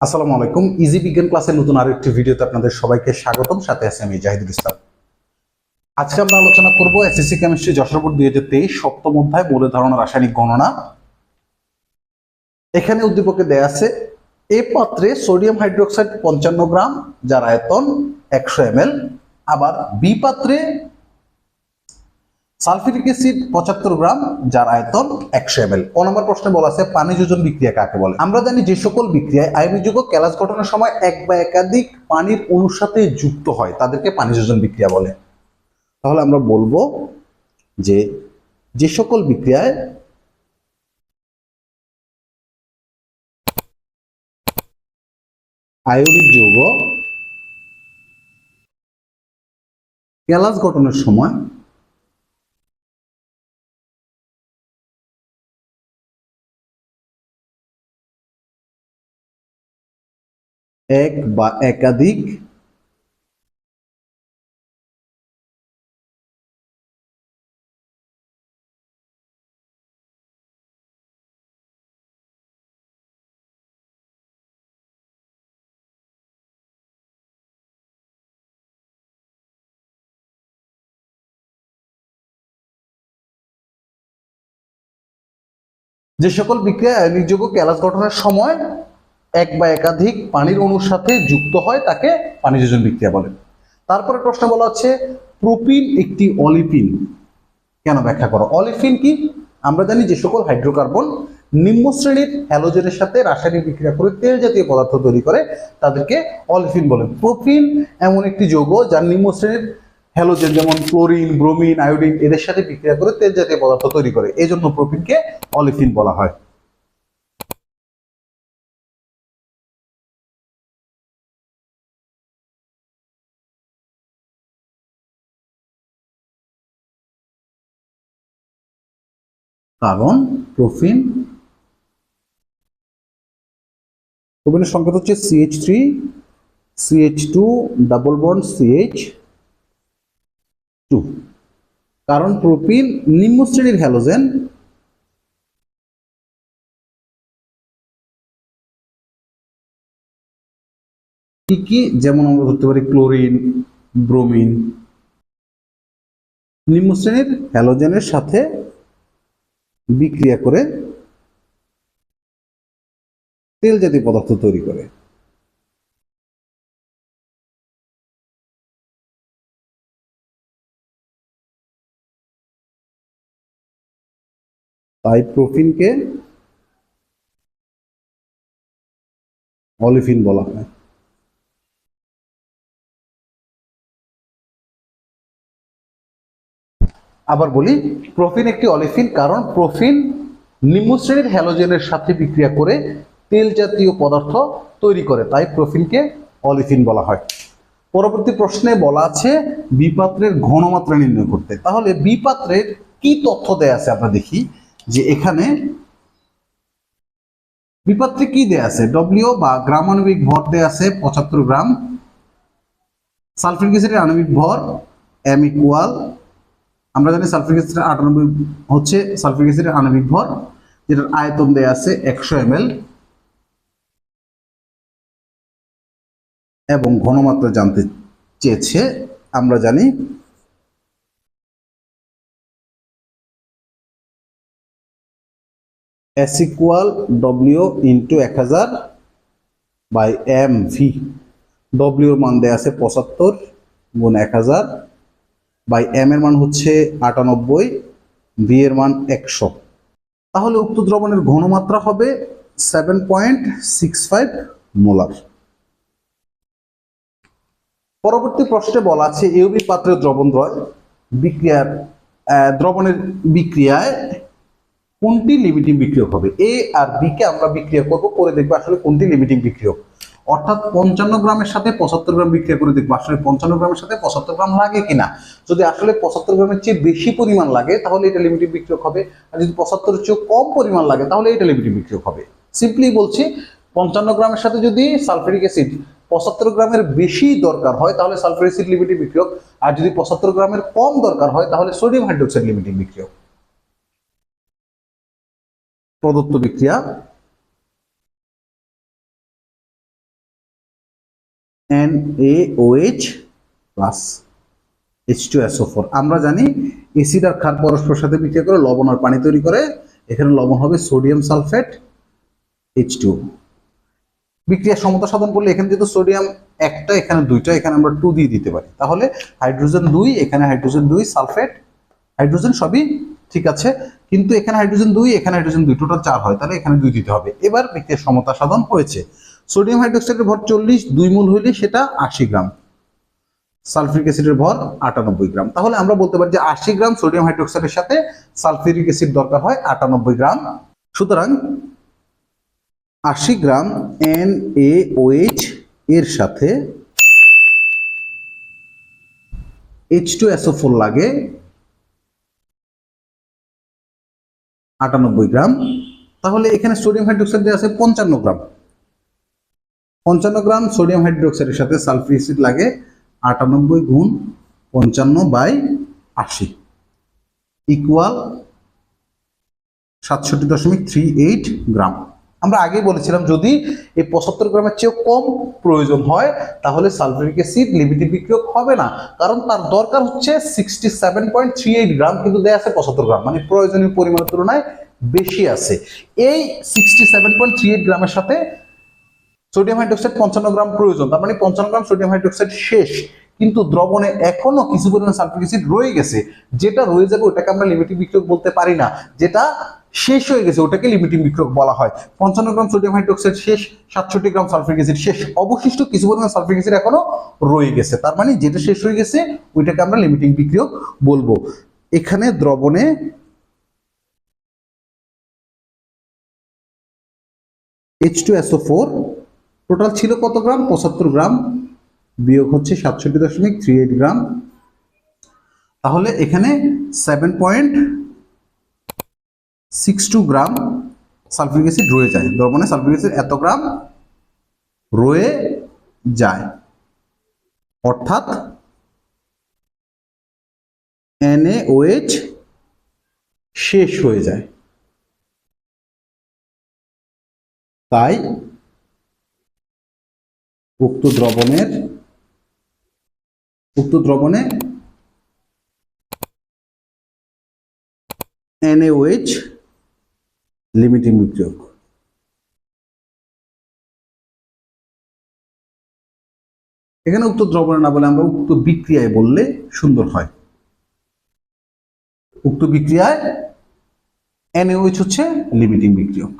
আসসালামু আলাইকুম। ইজি বিজ্ঞান ক্লাসের নতুন আরও একটি ভিডিওতে আপনাদের সবাইকে স্বাগতম। সাথে আছে আমি জাহিদুল ইসলাম। আজকে আমরা আলোচনা করব এসএসসি কেমিস্ট্রি যশোর বোর্ড দুই হাজার তেইশ সপ্তম অধ্যায় মূল্য ধারণা রাসায়নিক গণনা। এখানে উদ্দীপকে দেয়া আছে, এ পাত্রে সোডিয়াম হাইড্রোক্সাইড পঞ্চান্ন গ্রাম, যার আয়তন একশো এম আবার বি পাত্রে সালফিউরিক অ্যাসিড পঁচাত্তর গ্রাম, যার আয়তন একশো এম এল ক নম্বর প্রশ্নে বলা আছে, পানি যোজন বিক্রিয়া কাকে বলে? আমরা জানি যে সকল বিক্রিয়ায় আয়নিক যৌগ ক্যালাস গঠনের সময় এক বা একাধিক পানির অণুর সাথে যুক্ত হয়, তাদেরকে পানি যোজন বিক্রিয়া বলে। তাহলে আমরা বলব যে যে সকল বিক্রিয়ায় আয়নিক যৌগ ক্যালাস গঠনের সময় এক বা একাধিক যে সকল বিক্রিয়া আয়নিক ক্যালাস গঠনের সময় এক বা একাধিক পানির অণুর সাথে যুক্ত হয়, তাকে পানি যোজন বিক্রিয়া বলে। তারপরে প্রশ্ন বলা হচ্ছে, প্রোপিন একটি অলিফিন কেন ব্যাখ্যা করো? অলিফিন কি? আমরা জানি যে সকল হাইড্রোকার্বন নিম্ন শ্রেণির হ্যালোজেনের সাথে রাসায়নিক বিক্রিয়া করে তেল জাতীয় পদার্থ তৈরি করে, তাদেরকে অলিফিন বলে। প্রোপিন এমন একটি যৌগ যার নিম্ন শ্রেণির হ্যালোজেন যেমন ক্লোরিন, ব্রোমিন, আয়োডিন, এদের সাথে বিক্রিয়া করে তেল জাতীয় পদার্থ তৈরি করে। এই জন্য প্রোপিনকে অলিফিন বলা হয়। কারণ প্রোফিন প্রোফিনের সংকেত হচ্ছে CH three CH two double bond CH two কারণ প্রোপিন নিম্ন শ্রেণির হ্যালোজেন কি কি? যেমন আমরা ধরতে পারি ক্লোরিন, ব্রোমিন। নিম্ন শ্রেণির হ্যালোজেনের সাথে বিক্রিয়া করে তেল জাতীয় পদার্থ তৈরি করে। তাই প্রোফিনকে অলিফিন বলা হয়। আবার বলি, প্রোফিন একটি অলিফিন, কারণ প্রোফিন নিম্ন শ্রেণির হ্যালোজেনের সাথে বিক্রিয়া করে তেল জাতীয় পদার্থ তৈরি করে, তাই প্রোফিনকে অলিফিন বলা হয়। পরবর্তী প্রশ্নে বলা আছে, বিপাত্রের ঘনমাত্রা নির্ণয় করতে। তাহলে বিপাত্রের কি তথ্য দেয়া আছে আমরা দেখি, যে এখানে বিপাত্রে কি দেয়া আছে? ডব্লিউ বা গ্রাম আণবিক ভর দেয়া আছে পঁচাত্তর গ্রাম। অ্যাসিডের আণবিক ভর এম ইকুয়াল আমরা জানি সালফিউরিক অ্যাসিডের আটানব্বই হচ্ছে সালফিউরিক অ্যাসিডের আণবিক ভর, যেটার আয়তন দেয়া আছে একশো এম এবং ঘনমাত্রা জানতে চেয়েছে, আমরা জানি এস ইকুয়াল ডব্লিউ ইন্টু এক হাজার বাই এম ভি ডব্লিউর মান দেয়া আছে পঁচাত্তর গুণ এক হাজার। বাই এম এর মান হচ্ছে আটানব্বই, বি এর মান একশো। তাহলে উক্ত দ্রবণের ঘনমাত্রা হবে seven point six five molar. পরবর্তী প্রশ্নে বলা আছে ইউবি পাত্রের দ্রবণদ্রয় বিক্রিয়ার দ্রবণের বিক্রিয়ায় কোনটি লিমিটিং বিক্রিয়ক হবে? এ আর বি কে আমরা বিক্রিয়া করব করে দেখব আসলে কোনটি লিমিটিং বিক্রিয়ক। অর্থাৎ পঞ্চান্ন গ্রামের সাথে পঁচাত্তর গ্রাম বিক্রিয়া করে দেখব। আসলে পঞ্চান্ন গ্রামের সাথে পঁচাত্তর গ্রাম লাগে কিনা? যদি আসলে পঁচাত্তর গ্রামের চেয়ে বেশি পরিমাণ লাগে, তাহলে এটা লিমিটিং বিক্রিয়ক হবে। আর যদি পঁচাত্তরের চেয়ে কম পরিমাণ লাগে, তাহলে এটা লিমিটিং বিক্রিয়ক হবে। সিম্পলি বলছি, পঞ্চান্ন গ্রামের সাথে যদি সালফেরিক অ্যাসিড পঁচাত্তর গ্রামের বেশি দরকার হয়, তাহলে সালফারিক অ্যাসিড লিমিটিং বিক্রিয়ক আর যদি পঁচাত্তর গ্রামের কম দরকার হয়, তাহলে সোডিয়াম হাইড্রোক্সাইড লিমিটিং বিক্রিয়ক প্রদত্ত বিক্রিয়া H plus H two SO four আমরা জানি এসিড আর ক্ষার পরস্পর সাথে বিক্রিয়া করে লবণ আর পানি তৈরি করে। এখানে লবণ হবে সোডিয়াম সালফেট এইচ টু বিক্রিয়া সমতা সাধন করলে এখানে যেহেতু সোডিয়াম একটা, এখানে দুইটা, এখানে আমরা টু দিয়ে দিতে পারি। তাহলে হাইড্রোজেন দুই, এখানে হাইড্রোজেন দুই সালফেট হাইড্রোজেন সবই ঠিক আছে। কিন্তু এখানে হাইড্রোজেন দুই, এখানে হাইড্রোজেন দুই টোটাল চার হয়। তাহলে এখানে দুই দিতে হবে। এবার বিক্রিয়ার সমতা সাধন হয়েছে। সোডিয়াম হাইড্রোক্সাইডের ভর চল্লিশ, দুই মূল হইলে সেটা আশি গ্রাম। সালফিউরিক অ্যাসিডের ভর আটানব্বই গ্রাম। তাহলে আমরা বলতে পারি যে আশি গ্রাম সোডিয়াম হাইড্রোক্সাইডের সাথে সালফিউরিক অ্যাসিড দরকার হয় আটানব্বই গ্রাম। সুতরাং আশি গ্রাম এন এ এর সাথে এইচ টু এসও ফোর লাগে আটানব্বই গ্রাম। তাহলে এখানে সোডিয়াম হাইড্রোক্সাইড আছে পঞ্চান্ন গ্রাম। পঞ্চান্ন গ্রাম সোডিয়াম হাইড্রোক্সাইডের সাথে সালফিউরিক অ্যাসিড লাগে আটানব্বই গুণ পঞ্চান্ন বাই আশি। ইকুয়াল সাতষট্টি দশমিক থ্রি এইট গ্রাম। আমরা আগেই বলেছিলাম, যদি এই পঁচাত্তর গ্রামের চেয়েও কম প্রয়োজন হয়, তাহলে সালফিউরিক অ্যাসিড লিমিটেড বিক্রিয়ক হবে না। কারণ তার দরকার হচ্ছে sixty seven point three eight gram, কিন্তু দেয়া আছে পঁচাত্তর গ্রাম। মানে প্রয়োজনীয় পরিমাণের তুলনায় বেশি আছে। এই sixty seven point three eight গ্রামের সাথে সোডিয়াম হাইড্রোক্সাইড পঞ্চান্ন গ্রাম প্রয়োজন। তার মানে পঞ্চান্ন গ্রাম সোডিয়াম হাইড্রোক্সাইড শেষ। কিন্তু দ্রবণে এখনও কিছু পরিমাণ সালফিউরিক অ্যাসিড রয়ে গেছে। যেটা রয়ে যাবে ওটাকে আমরা লিমিটিং বিক্রিয়ক বলতে পারি না। যেটা শেষ হয়ে গেছে, ওটাকে লিমিটিং বিক্রিয়ক বলা হয়। পঞ্চান্ন গ্রাম সোডিয়াম হাইড্রোক্সাইড শেষ, সাতষট্টি গ্রাম সালফিউরিক অ্যাসিড শেষ। অবশিষ্ট কিছু পরিমাণ সালফিউরিক অ্যাসিড এখনও রয়ে গেছে। তার মানে যেটা শেষ হয়ে গেছে, ওইটাকে আমরা লিমিটিং বিক্রিয়ক বলব। এখানে দ্রবণে H two SO four total ছিল কত গ্রাম? পঁচাত্তর গ্রাম। বিয়োগ হচ্ছে সাতষট্টি দশমিক থ্রি এইট গ্রাম। তাহলে এখানে seven point six two gram sulphuric acid রয়ে যায়। দ্রবণে সালফিউরিক অ্যাসিড এত গ্রাম রয়ে যায়। অর্থাৎ NaOH শেষ হয়ে যায়। তাই উক্ত দ্রবণের, উক্ত দ্রবণে NaOH লিমিটিং বিক্রিয়ক এখানে উক্ত দ্রবণে না বলে আমরা উক্ত বিক্রিয়ায় বললে সুন্দর হয়। উক্ত বিক্রিয়ায় NaOH হচ্ছে লিমিটিং বিক্রিয়ক